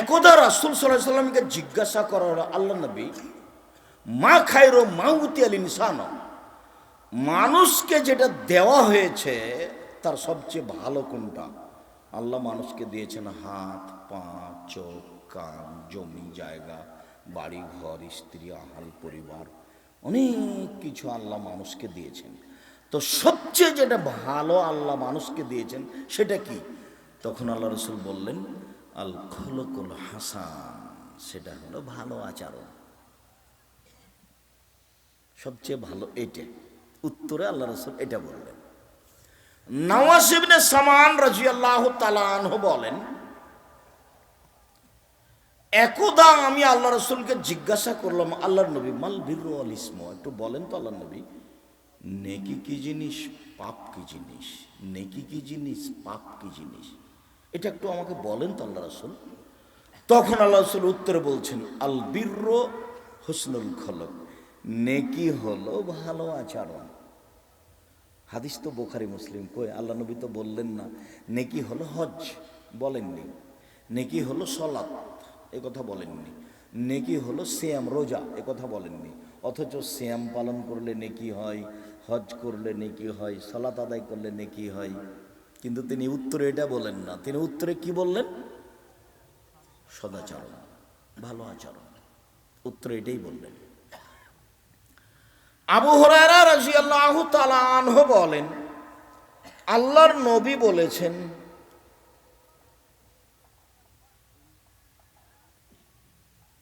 একদা রাসুল সাল্লাহ সাল্লামকে জিজ্ঞাসা করা হলো আল্লাহ নবী, মা খাইরো মাউতি আল ইনসান, মানুষকে যেটা দেওয়া হয়েছে, তার সবচেয়ে ভালো কোনটা? আল্লাহ মানুষকে দিয়েছেন হাত, পা, চোখ, কান, জমি, জায়গা, বাড়ি, ঘর, স্ত্রী, আহাল, পরিবার, অনেক কিছু আল্লাহ মানুষকে দিয়েছেন। তো সবচেয়ে যেটা ভালো আল্লাহ মানুষকে দিয়েছেন, সেটা কি? তখন আল্লাহ রসুল বললেন আল খলকুল হাসান, সেটা হলো ভালো আচরণ। সবচেয়ে ভালো এটা উত্তরে আল্লাহ রসুল এটা বললেন। নওয়াসিবনে সামান রাজি আল্লাহ তালানহ বলেন, একদা আমি আল্লাহ রসুলকে জিজ্ঞাসা করলাম, আল্লাহর নবী মাল বীর আল ইসম? একটু বলেন তো আল্লাহ নবী, নেকি কি জিনিস, পাপ কি জিনিস? নেকি কি জিনিস, পাপ কি জিনিস? এটা একটু আমাকে বলেন তো আল্লাহ রসুল। তখন আল্লাহ রসুল উত্তরে বলছেন, আল বীর হুসনুল খলক, নেকি হলো ভালো আচরণ। হাদিস তো বোখারি, মুসলিম। কই, আল্লাহ নবী তো বললেন না, নেকি হলো হজ, বলেননি। নেকি হলো সলাৎ, এ কথা বলেননি। নেকি হলো শ্যাম রোজা, এ কথা বলেননি। অথচ শ্যাম পালন করলে নেকি হয়, হজ করলে নেকি হয় সলাত আদায় করলে নেকি হয়। কিন্তু তিনি উত্তরে এটা বলেন না। তিনি উত্তরে কি বললেন? সদাচরণ, ভালো আচরণ। উত্তরে এটাই বললেন। আবু হরারা বলেন, আল্লাহর নবী বলেছেন,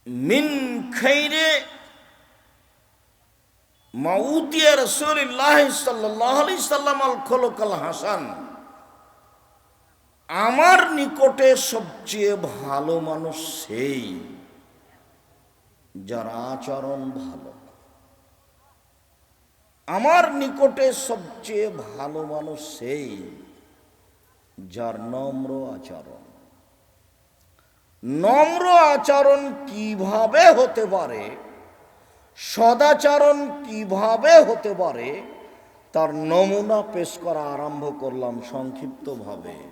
মিন খাইরে মাউতিয়া রাসূলুল্লাহ সাল্লাল্লাহু আলাইহি সাল্লাম আল খলকাল হাসান। আমার নিকটে সবচেয়ে ভালো মানুষ সেই, যার আচরণ ভালো। আমার নিকটে সবচেয়ে ভালো মানুষ সেই, যার নম্র আচরণ। নম্র আচরণ কীভাবে হতে পারে, সদাচরণ কীভাবে হতে পারে, তার নমুনা পেশ করা আরম্ভ করলাম সংক্ষিপ্তভাবে।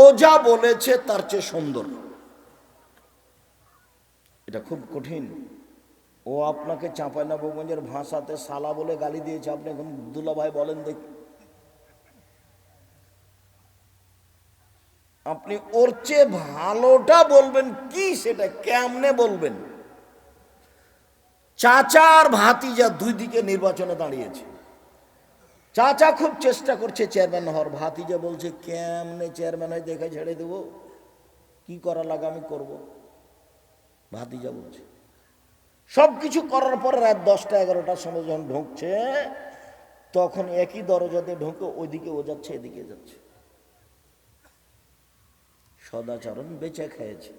ও যা বলেছে তার চেয়ে সুন্দর। এটা খুব কঠিন। ও আপনাকে চাঁপাইনবাবগঞ্জের ভাষাতে সালা বলে গালি দিয়েছে। আপনি এখন দুলা ভাই বলেন দেখি। আপনি ওর চেয়ে ভালোটা বলবেন কি সেটা কেমনে বলবেন? চাচা আর ভাতিজা দুই দিকে নির্বাচনে দাঁড়িয়েছে। চাচা খুব চেষ্টা করছে চেয়ারম্যান হওয়ার। ভাতিজা বলছে, কেমনে চেয়ারম্যান হয় দেখে ছেড়ে দেবো? কি করা লাগে আমি করব? ভাতিজা বলছে সব কিছু করার পর রাত দশটা এগারোটার সময় যখন ঢুকছে, তখন একই দরজাতে ঢুকে ওইদিকে ও যাচ্ছে, এদিকে যাচ্ছে। সদাচরণ বেঁচে খেয়েছে।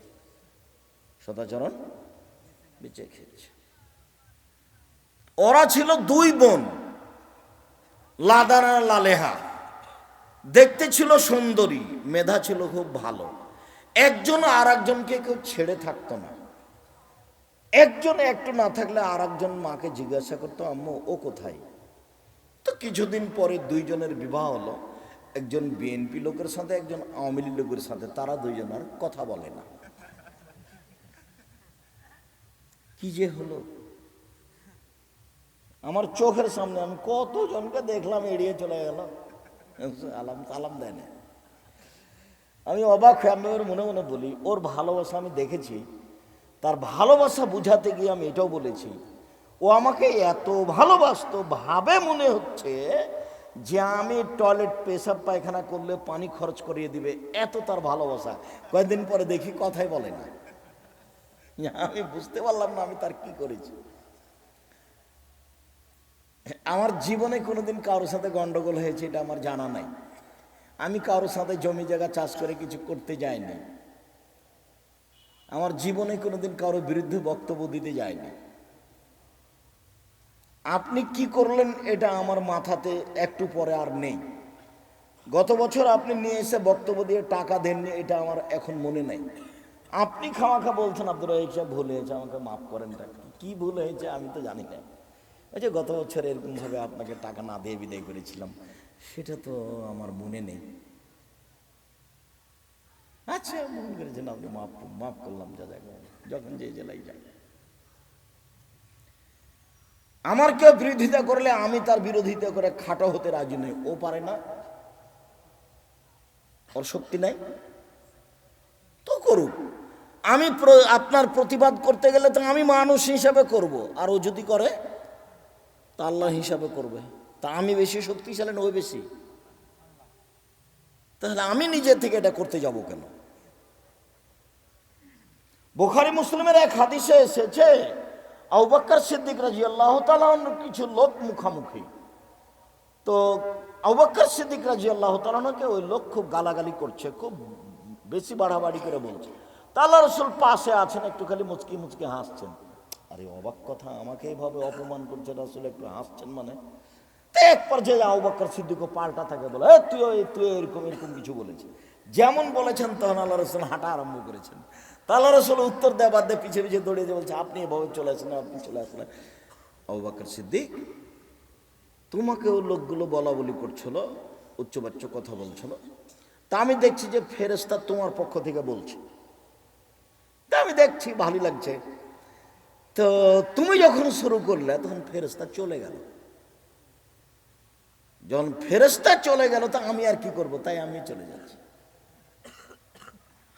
সদাচরণ বেঁচে খেয়েছে। ওরা ছিল দুই বোন। লাদানা লালেহা। দেখতে ছিল সুন্দরী, মেধা ছিল খুব ভালো। একজন আর একজনকে কেউ ছেড়ে থাকতো না। একজন একটু না থাকলে আর একজন মাকে জিজ্ঞাসা করতো, আম্মু, ও কোথায়? তো কিছুদিন পরে দুইজনের বিবাহ হলো। একজন বিএনপি লোকের সাথে, একজন আওয়ামী লীগ লোকের সাথে। তারা দুইজন আর কথা বলে না। কি যে হলো? আমার চোখের সামনে আমি কতজনকে দেখলাম, এড়িয়ে চলে গেল। আলাম আলাম দেয় না আমি অবাক হয়ে, আমি ওর মনে মনে বলি, ওর ভালোবাসা আমি দেখেছি। তার ভালোবাসা বুঝাতে গিয়ে আমি এটাও বলেছি, ও আমাকে এত ভালোবাসতো, ভাবে মনে হচ্ছে যে আমি টয়লেট পেশাব পায়খানা করলে পানি খরচ করিয়ে দিবে, এত তার ভালোবাসা। কয়েকদিন পরে দেখি কথাই বলে না। আমি বুঝতে পারলাম না আমি তার কি করেছি। আমার জীবনে কোনোদিন কারোর সাথে গন্ডগোল হয়েছে, এটা আমার জানা নাই। আমি কারোর সাথে জমি জায়গা চাষ করে কিছু করতে যাইনি। আমার জীবনে কোনোদিন কারোর বিরুদ্ধে বক্তব্য দিতে যায়নি আপনি কি করলেন, এটা আমার মাথাতে একটু পরে আর নেই। গত বছর আপনি নিয়ে এসে বক্তব্য দিয়ে টাকা দেননি, এটা আমার এখন মনে নেই। আপনি খামাখা বলছেন রহিক সাহেব, ভুল হয়েছে, আমাকে মাফ করেন। কি ভুল হয়েছে আমি তো জানি না। ওই যে গত বছর এরকমভাবে আপনাকে টাকা না দিয়ে বিদায় করেছিলাম, সেটা তো আমার মনে নেই। আচ্ছা মনে করেছেন আপনি, মাফ মাফ করলাম, যা যাক যখন যে জেলায় যাই। আমার কেউ বিরোধিতা করলে আমি তার বিরোধিতা করে খাটো হতে রাজি নই। ও পারে না, ওর শক্তি নাই। তো করুক। আমি আপনার প্রতিবাদ করতে গেলে তো আমি মানুষ হিসাবে করব। আর ও যদি করে তা আল্লাহ হিসাবে করবে। তা আমি বেশি শক্তিশালী না ওই বেশি। তাহলে আমি নিজের থেকে এটা করতে যাব কেন? বোখারি মুসলিমের এক হাদিসে এসেছে আউবাক্কর সিদ্দিক রাজি আল্লাহ কিছু লোক মুখামুখি। তো আউবাক্কর সিদ্দিক রাজি আল্লাহ তালাকে ওই লোক খুব গালাগালি করছে, খুব বেশি বাড়াবাড়ি করে বলছে। তা আল্লাহ রসুল পাশে আছেন একটু খালি মুচকি মুচকি হাসছেন। আরে অবাক কথা আমাকে এইভাবে অপমান করছে রাসুল একটু হাসছেন মানে? এক পর্যায়ে আউবাক্কর সিদ্দিকও পাল্টা থাকে বলে "এ, তুই ওই তুই এরকম এরকম কিছু বলেছে। যেমন বলেছেন তখন আল্লাহ রসুল হাঁটা আরম্ভ করেছেন। তা রসুল উত্তর দেওয়া বাদ দিয়ে পিছিয়ে পিছিয়ে দৌড়িয়ে যে বলছে আপনি এভাবে চলে আসেন আপনি চলে আসলেন আউবাক্কর সিদ্দিক তোমাকে ও লোকগুলো বলা বলি করছিল উচ্চবাচ্য কথা বলছিল। তা আমি দেখছি যে ফেরেস্তা তোমার পক্ষ থেকে বলছে। তা আমি দেখছি ভালো লাগছে। তো তুমি যখন শুরু করলে, তখন ফেরেস্তা চলে গেল। যখন ফেরেস্তা চলে গেল, তা আমি আর কি করব? তাই আমি চলে যাচ্ছি।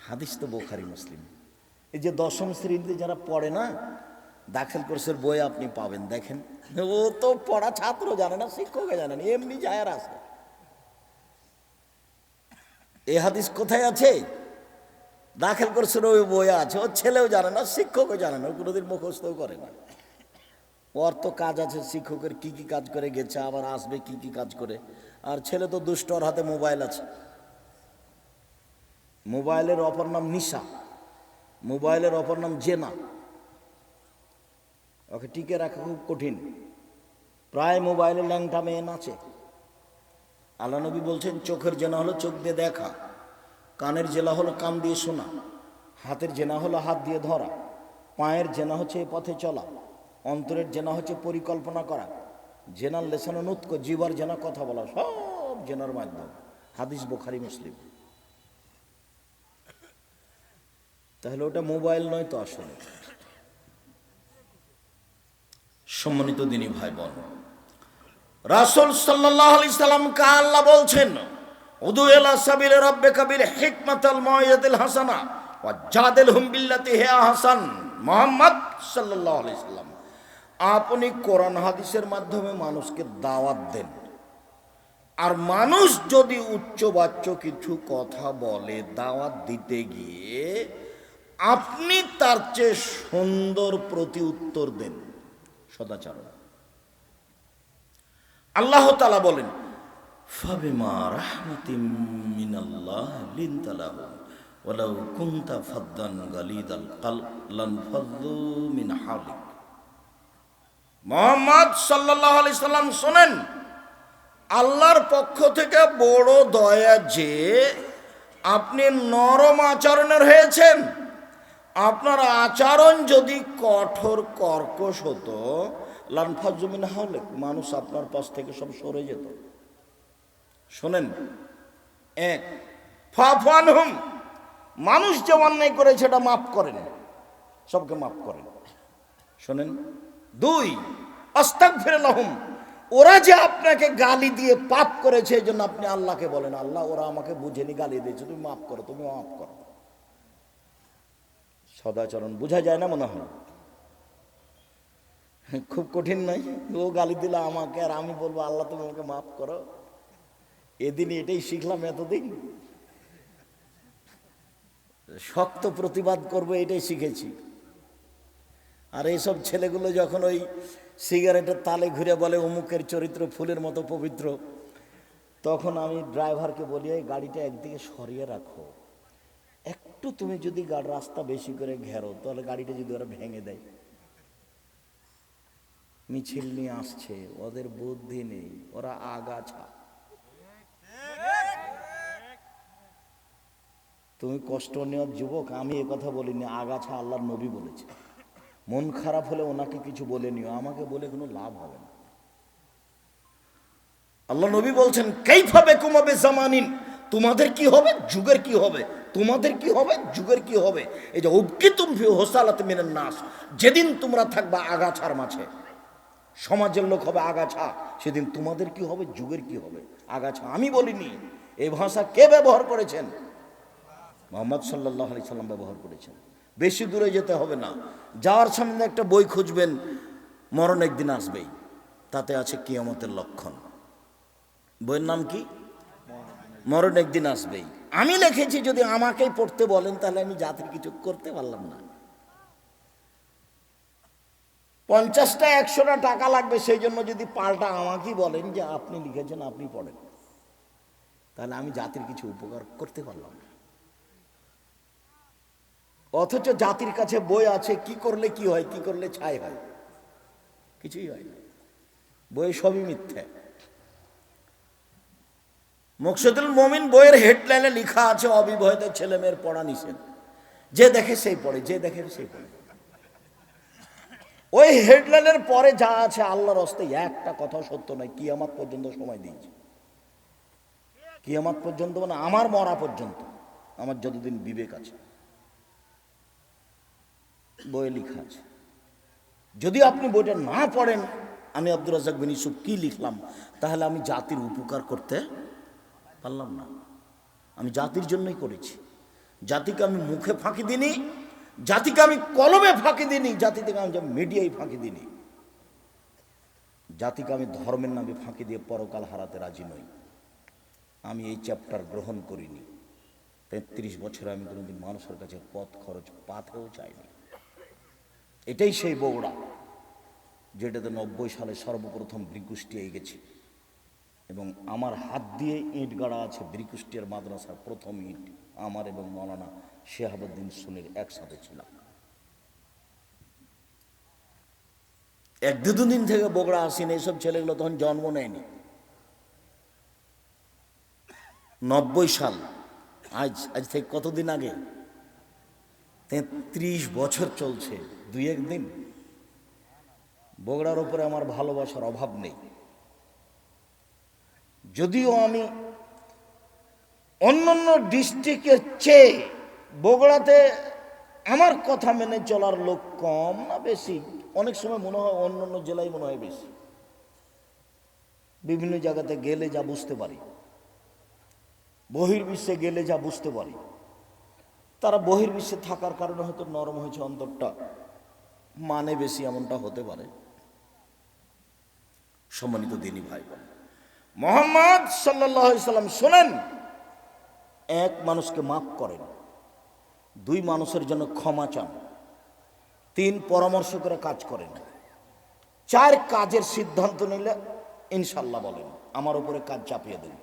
হাদিস তো বোখারি মুসলিম। এই যে দশম শ্রেণীতে যারা পড়ে না, দাখিল কোর্সের বই আপনি পাবেন। দেখেন, ও তো পড়া ছাত্র, জানে না, শিক্ষকে জানে না, এমনি যায় আর আসে এই হাদিস কোথায় আছে? দাখিল কোর্সের ওই বই আছে ওর ছেলেও জানে না, শিক্ষকও জানে না কোনোদিন মুখস্থও করে না। ওর তো কাজ আছে, শিক্ষকের কি কি কাজ করে গেছে, আবার আসবে কি কি কাজ করে। আর ছেলে তো দুষ্ট, ওর হাতে মোবাইল আছে। মোবাইলের অপর নাম নিশা, মোবাইলের অপর নাম জেনা। ওকে টিকে রাখা খুব কঠিন। প্রায় মোবাইলে ল্যাংটা মেয়ে নাচে। আল্লাহ নবী বলছেন, চোখের জেনা হলো, চোখ দিয়ে দেখা। কানের জেলা হলো কান দিয়ে শোনা, হাতের জেনা হলো হাত দিয়ে ধরা, পায়ের জেনা হচ্ছে এই পথে চলা, অন্তরের জেনা হচ্ছে পরিকল্পনা করা, জেনার লেসানো নুৎক জীবার জেনা কথা বলা, সব জেনার মাধ্যম। হাদিস বোখারি, মুসলিম। তাহলে ওটা মোবাইল নয় তো আসলে। সম্মানিত দিনী ভাই বোন রাসূল সাল্লাল্লাহু আলাইহি সাল্লামকে আল্লাহ বলছেন উদু হাসানা ওয়া জাদিলহুম বিল্লাতি হে আহসান মুহাম্মদ সাল্লাল্লাহু আলাইহি সাল্লাম। আপনি কোরআন হাদিসের মাধ্যমে মানুষকে দাওয়াত দেন। আর মানুষ যদি উচ্চবাচ্য কিছু কথা বলে দাওয়াত দিতে গিয়ে আপনি তার চেয়ে সুন্দর প্রতি উত্তর দেন। সদাচরণ। আল্লাহ তালা বলেন শুনেন, আল্লাহর পক্ষ থেকে বড় দয়া যে আপনি নরম আচরণের হয়েছেন, আপনার আচরণ যদি কঠোর কর্কশ হতো লানফাজমিন হলে মানুষ আপনার পাশ থেকে সব সরে যেত। শোনেন এক ফাফান হুম মানুষ যে অন্যায় করে সেটা মাফ করেন, সবকে মাফ করেন। শোনেন, দুই অস্তাক ফিরে হুম ওরা যে আপনাকে গালি দিয়ে পাপ করেছে, এই জন্য আপনি আল্লাহকে বলেন, আল্লাহ, ওরা আমাকে বুঝেনি, গালি দিয়েছে, তুমি মাফ করো, তুমি মাফ করো। সদাচরণ, বোঝা যায় না মনে হয়? খুব কঠিন নয় ও গালি দিল আমাকে আর আমি বলব, আল্লাহ, তুমি আমাকে মাফ করো? এদিন এটাই শিখলাম এতদিন। শক্ত প্রতিবাদ করব, এটাই শিখেছি। আর এইসব ছেলেগুলো যখন ওই সিগারেটের তালে ঘুরে বলে অমুকের চরিত্র ফুলের মতো পবিত্র, তখন আমি ড্রাইভারকে বলি, এই গাড়িটা একদিকে সরিয়ে রাখো। একটু তুমি যদি রাস্তা বেশি করে ঘেরো, তাহলে গাড়িটা যদি ওরা ভেঙে দেয়। মিছিল নিয়ে আসছে, ওদের বুদ্ধি নেই, ওরা আগাছা। তুমি কষ্ট নেওয়ার যুবক, আমি এ কথা বলিনি, আগাছা আল্লাহর নবী বলেছে। মন খারাপ হলে ওনাকে কিছু বলে নিও, আমাকে বলে কোনো লাভ হবে না। আল্লাহ নবী বলছেন কাইফাবে কুমাবে জামানিন তোমাদের কি হবে? যুগের কি হবে? তোমাদের কি হবে? যুগের কি হবে? এই যে উবকি তুমি হোসালাত মিনান নাস। যেদিন তোমরা থাকবা আগাছার মাঝে। সমাজের লোক হবে আগাছা। সেদিন তোমাদের কি হবে? যুগের কি হবে? আগাছা আমি বলিনি। এই ভাষা কে ব্যবহার করেছেন? মোহাম্মদ সাল্লাহ আলি সাল্লাম ব্যবহার করেছেন। বেশি দূরে যেতে হবে না। যাওয়ার সামনে একটা বই খুঁজবেন, মরণ একদিন আসবেই। তাতে আছে কিয়ামতের লক্ষণ। বইয়ের নাম কি? মরণ একদিন আসবেই। আমি লিখেছি, যদি আমাকেই পড়তে বলেন, তাহলে আমি জাতির কিছু করতে পারলাম না। পঞ্চাশটা, একশোটা টাকা লাগবে, সেই জন্য যদি পাল্টা আমাকেই বলেন যে আপনি লিখেছেন, আপনি পড়েন। তাহলে আমি জাতির কিছু উপকার করতে পারলাম না। অথচ জাতির কাছে বই আছে, কি করলে কি হয়, কি করলে ছাই হয়? কিছুই হয় না। বই সবই মিথ্যে। মুকসুদুল মমিন বইয়ের হেডলাইনে লেখা আছে, অবিবাহিত ছেলে মেয়ের পড়া নিষেধ। যে দেখে সেই পড়ে, যে দেখে সেই পড়ে। ওই হেডলাইনের পরে যা আছে, আল্লাহর হস্তে একটা কথা সত্য নয়, কিয়ামাত পর্যন্ত সময় দিয়েছে। কিয়ামাত পর্যন্ত মানে আমার মরা পর্যন্ত। আমার যতদিন বিবেক আছে। বইয়ে লেখা আছে। যদি আপনি বইটা না পড়েন, আমি আব্দুর রাজাক বিন ইউসুফ কি লিখলাম? তাহলে আমি জাতির উপকার করতে পারলাম না। আমি জাতির জন্যই করেছি। জাতিকে আমি মুখে ফাঁকি দিনি জাতিকে আমি কলমে ফাঁকি দিনি জাতি থেকে আমি মিডিয়ায় ফাঁকি দিনি জাতিকে আমি ধর্মের নামে ফাঁকি দিয়ে পরকাল হারাতে রাজি নই। আমি এই চ্যাপ্টার গ্রহণ করিনি। তেত্রিশ বছরে আমি কোনোদিন মানুষের কাছে পথ খরচ পাথেও চাইনি। এটাই সেই বগুড়া যেটাতে নব্বই সালে সর্বপ্রথম ব্রিকুষ্টিয়ায় গেছি। এবং আমার হাত দিয়ে ইট গাড়া আছে ব্রিকুষ্টিয়ার মাদ্রাসার প্রথম ইট। আমার এবং মৌলানা শেহাবুদ্দিন সুনির একসাথে ছিলাম। এক দু দিন থেকে বগড়া আসেন, এইসব ছেলেগুলো তখন জন্ম নেয়নি। নব্বই সাল, আজ আজ থেকে কতদিন আগে? তেত্রিশ বছর চলছে। দুই একদিন বগড়ার উপরে আমার ভালোবাসার অভাব নেই। যদিও আমি অন্যান্য ডিস্ট্রিক্টের চেয়ে বগুড়াতে আমার কথা মেনে চলার লোক কম না বেশি। অনেক সময় মনে হয় অন্য অন্য জেলায় মনে হয় বেশি। বিভিন্ন জায়গাতে গেলে যা বুঝতে পারি। বহির্বিশ্বে গেলে যা বুঝতে পারি। তারা বহির্বিশ্বে থাকার কারণে হয়তো নরম হয়েছে অন্তরটা। মানে বেশি এমনটা হতে পারে? সম্মানিত দিনী ভাই বোন মোহাম্মদ সাল্লাম শোনেন, এক মানুষকে মাফ করেন, দুই মানুষের জন্য ক্ষমা চান, তিন পরামর্শ করে কাজ করেন, চার কাজের সিদ্ধান্ত নিলে ইনশাল্লাহ বলেন, আমার উপরে কাজ চাপিয়ে দেন।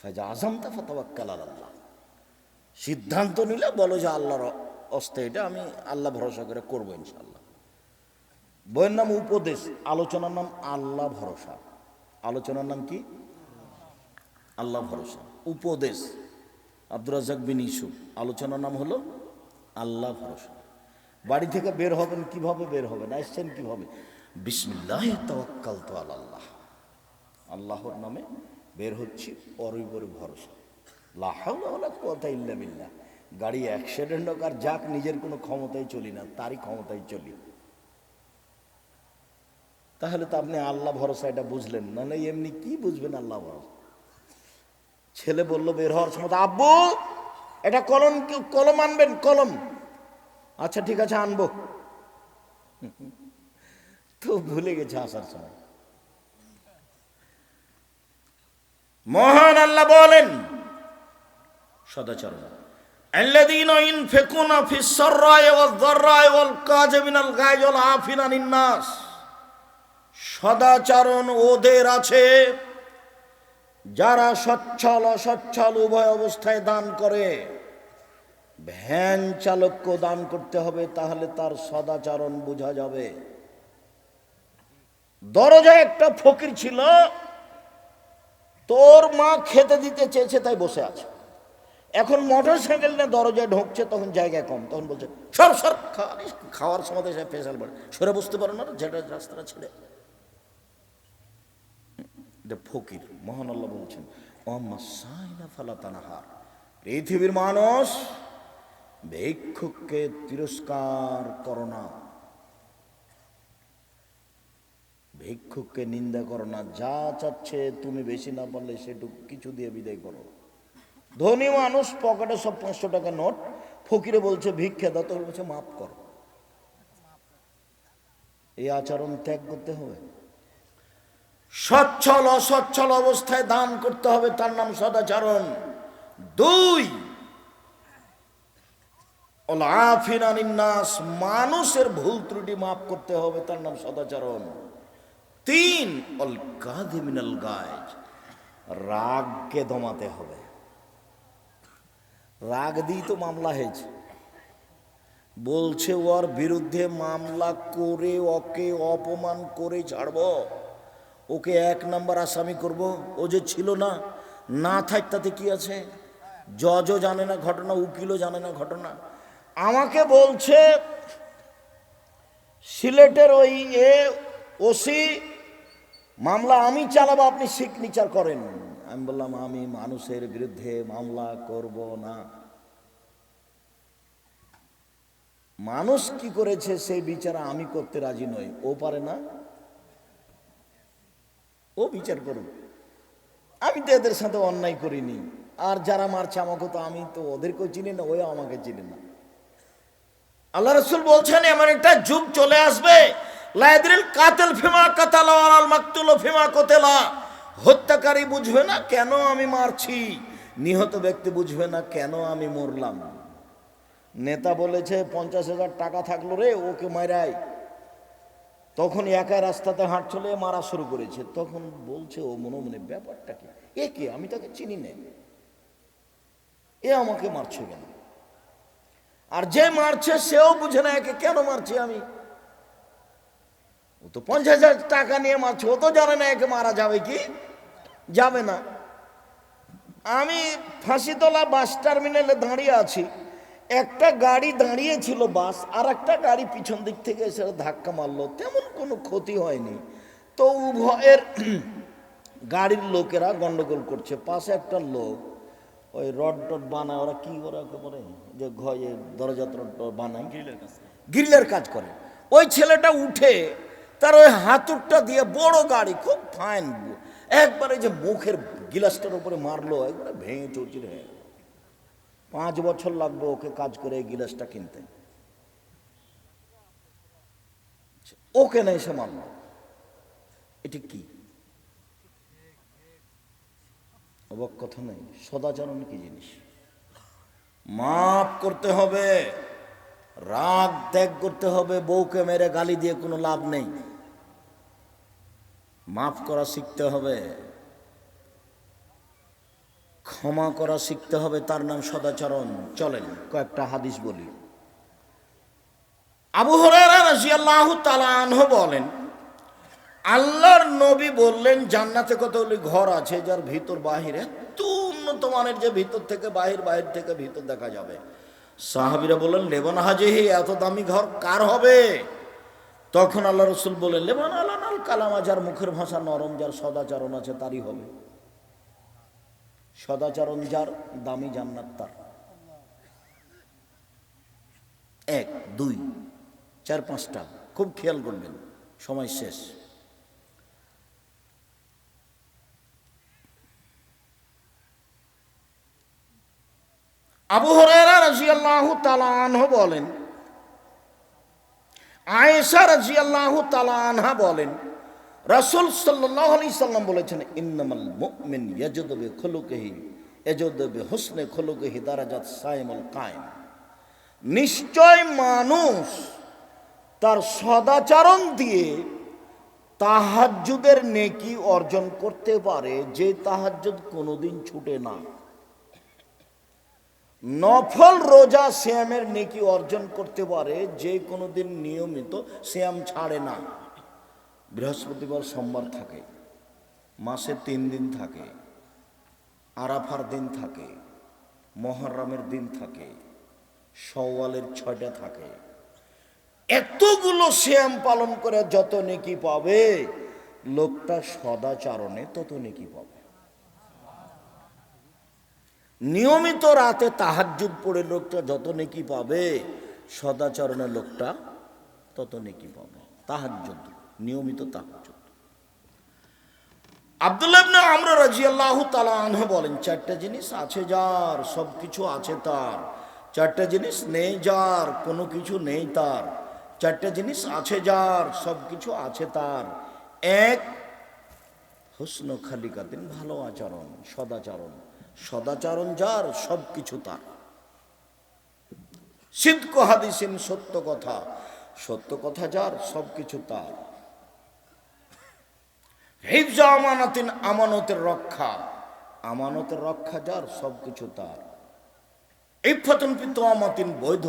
ফাজা আজম তা ফতাবাক্কাল আল্লাহ সিদ্ধান্ত নিলে বলো যে আল্লাহর অস্তে এটা আমি আল্লাহ ভরসা করে করব ইনশাল্লাহ বইয়ের নাম উপদেশ, আলোচনার নাম আল্লাহ ভরসা। আলোচনার নাম কি? আল্লাহ ভরসা। উপদেশ, আব্দুর রাজাক বিন ইসুফ আলোচনার নাম হলো আল্লাহ ভরসা। বাড়ি থেকে বের হবেন, কীভাবে বের হবেন, আসছেন কীভাবে? বিসমিল্লাহ তওয়াক্কাল তো আল্লাহ আল্লাহর নামে বের হচ্ছি পরে ভরসা। লাহাউলা কথা ইল্লা বিল্লাহ। গাড়ি অ্যাক্সিডেন্ট হোক আর যাক, নিজের কোনো ক্ষমতায় চলি না, তারই ক্ষমতায় চলি। তাহলে তো আপনি আল্লাহ ভরসা, এটা বুঝলেন নাহলে এমনি কি বুঝবেন আল্লাহ ভরসা? ছেলে বলল, বের হওয়ার সময় আব্বু, এটা কলম কলম আনবেন, কলম। আচ্ছা ঠিক আছে, আনব। তো ভুলে গেছে আসার সময়। মহান আল্লাহ বলেন, সদাচরণ। الذين ينفقون في السراء والضراء والكاظمين الغيظ والعافين عن الناس সদাচরণ ওদের আছে যারা সচ্ছল অসচ্ছল উভয় অবস্থায় দান করে ভ্যান চালককে দান করতে হবে তাহলে তার সদাচরণ বোঝা যাবে দরজায় একটা ফকির ছিল তোর মা খেতে দিতে চেয়েছে তাই বসে আছে এখন মোটর সাইকেল নিয়ে দরজায় ঢুকছে, তখন জায়গা কম। তখন বলছে, সর সর খাওয়ার সময় সে ফেসাল পড়ে সরে বসতে পারো না যেটা রাস্তাটা ছেড়ে। ফকির, মহান আল্লাহ বলছেন ফালাতানাহার পৃথিবীর মানুষ ভিক্ষুককে তিরস্কার করো না। ভিক্ষুককে নিন্দা করো না, যা চাচ্ছে তুমি বেশি না পারলে সেটুকু কিছু দিয়ে বিদায় করো। ধনী মানুষ পকেটে সব পাঁচশো টাকা নোট, ফকিরে বলছে, ভিক্ষা দাও। বলছে, মাফ করো। এই আচরণ ত্যাগ করতে হবে। সচ্ছল, অসচ্ছল অবস্থায় দান করতে হবে, তার নাম সদাচরণ। দুই আনিন্নাস মানুষের ভুল ত্রুটি মাফ করতে হবে, তার নাম সদাচরণ। তিন, অল গায় রাগকে দমাতে হবে। রাগ দিয়েই তো মামলা হয়েছে। বলছে, ওর বিরুদ্ধে মামলা করে ওকে অপমান করে ছাড়বো। ওকে এক নাম্বার আসামি করব। ও যে ছিল না না থাক, তাতে কি আছে? জজও জানে না ঘটনা, উকিলও জানে না ঘটনা। আমাকে বলছে, সিলেটের ওই এ ওসি মামলা আমি চালাবো, আপনি সিগনেচার করেন। আমি বললাম, আমি মানুষের বিরুদ্ধে মামলা করব না। মানুষ কি করেছে, সেই বিচার আমি করতে রাজি নই। ও পারে না। ও বিচার করুক। আমি তো এদের সাথে অন্যায় করিনি। আর যারা মারছে আমাকে তো আমি তো ওদেরকেও চিনি না ওই আমাকে চিনি না। আল্লাহ রসুল বলছেন, এমন একটা যুগ চলে আসবে। লাইদ্রিল কাতেল ফিমা কাতালা আল মাকতুল ফিমা কোতেলা। হত্যাকারী বুঝবে না কেন আমি মারছি। নিহত ব্যক্তি বুঝবে না কেন আমি মরলাম। নেতা বলেছে, পঞ্চাশ হাজার টাকা থাকল রে, ওকে মারাই। তখন একা রাস্তাতে হাঁটছিল মারা শুরু করেছে। তখন বলছে, ও মনে মনে, ব্যাপারটা কি? এ কে? আমি তাকে চিনি না। এ আমাকে মারছে কেন? আর যে মারছে, সেও বুঝে না একে কেন মারছি আমি। ও তো পঞ্চাশ হাজার টাকা নিয়ে মারছে, ও তো জানে না একে মারা যাবে কি। যাবে না। আমি ফাঁসিতলা বাস টার্মিনালে দাঁড়িয়ে আছি। একটা গাড়ি দাঁড়িয়ে ছিল বাস আর একটা গাড়ি পিছন দিক থেকে এসে ধাক্কা মারলো। তেমন কোনো ক্ষতি হয়নি। তো উভয়ের গাড়ির লোকেরা গন্ডগোল করছে। পাশে একটা লোক ওই রড টড বানায় ওরা কি ওরা বলে? যে ঘয়ে দরজা টড বানায়। গ্রিলের কাজ করে। ওই ছেলেটা উঠে তার ওই হাতুরটা দিয়ে বড় গাড়ি খুব ফাইন একবারে যে মুখের গিলাসটার উপরে মারলো, একবারে ভেঙে চৌচির হয়ে গেল। পাঁচ বছর লাগবে ওকে কাজ করে গিলাসটা কিনতে। ওকে নেই সে মারল। এটি কি? অবাক কথা নেই সদাচরণ কি জিনিস? মাফ করতে হবে, রাগ ত্যাগ করতে হবে, বউকে মেরে গালি দিয়ে কোনো লাভ নেই। মাফ করা শিখতে হবে। ক্ষমা করা শিখতে হবে, তার নাম সদাচরণ। চলেন, কয়েকটা হাদিস বলি। আবু তাআলা আনহু বলেন, আল্লাহর নবী বললেন, জান্নাতে কতগুলি ঘর আছে, যার ভিতর বাহিরে এত উন্নত মানের যে ভিতর থেকে বাহির বাহির থেকে ভিতর দেখা যাবে। সাহাবিরা বললেন, লেবন হাজেহি, এত দামি ঘর কার হবে? তখন আল্লাহ রসুল বললেন লেবন আলানাল কালামা, যার মুখের ভাষা নরম, যার সদাচরণ আছে তারই হবে। সদাচরণ যার, দামি জান্নাত তার। এক, দুই, চার, পাঁচটা। খুব খেয়াল করবেন, সময় শেষ। আবু হরাইরা বলেন আয়েশা রাজিয়াল্লাহু তাআলা আনহা বলেন, রাসূল সাল্লাল্লাহু আলাইহি সাল্লাম বলেছেন, ইন্নামাল মুমিন ইয়াজুদু বি খুলুকিহি ইয়াজুদু বি হুসনি খুলুকিহি দারাজাত সাইমুল কায়েম। নিশ্চয় মানুষ তার সদাচরণ দিয়ে তাহাজ্জুদের নেকি অর্জন করতে পারে, যে তাহাজ্জুদ কোনোদিন ছুটে না। নফল রোজা শ্যামের নেকি অর্জন করতে পারে, যে কোনো দিন নিয়মিত শ্যাম ছাড়ে না। বৃহস্পতিবার সোমবার থাকে, মাসে তিন দিন থাকে, আরাফার দিন থাকে, মহরমের দিন থাকে সওয়ালের ছয়টা থাকে। এতগুলো শ্যাম পালন করে যত নেকি পাবে, লোকটা সদাচারণে তত নেকি পাবে। নিয়মিত রাতে তাহাজ্জুদ পড়ে লোকটা যত নেকি পাবে সদাচরণের লোকটা তত নেকি পাবে। তাহাজ্জুদ, নিয়মিত তাহাজ্জুদ। আব্দুল্লাহ ইবনে আমর তাআলা আনহু বলেন, চারটা জিনিস আছে যার, সব কিছু আছে তার। চারটা জিনিস নেই যার, কোনো কিছু নেই তার। চারটা জিনিস আছে যার, সব কিছু আছে তার। এক, হুসন খালিকাতিন, ভালো আচরণ, সদাচরণ। সদাচরণ যার সব কিছু তার। সিদ্ধ হাদিসিন সত্য কথা সত্য কথা যার সব কিছু তার। হিফজা আমানাতিন, আমানতের রক্ষা আমানতের রক্ষা যার, সবকিছু তার। ইফাতুন পিত আমাতিন বৈধ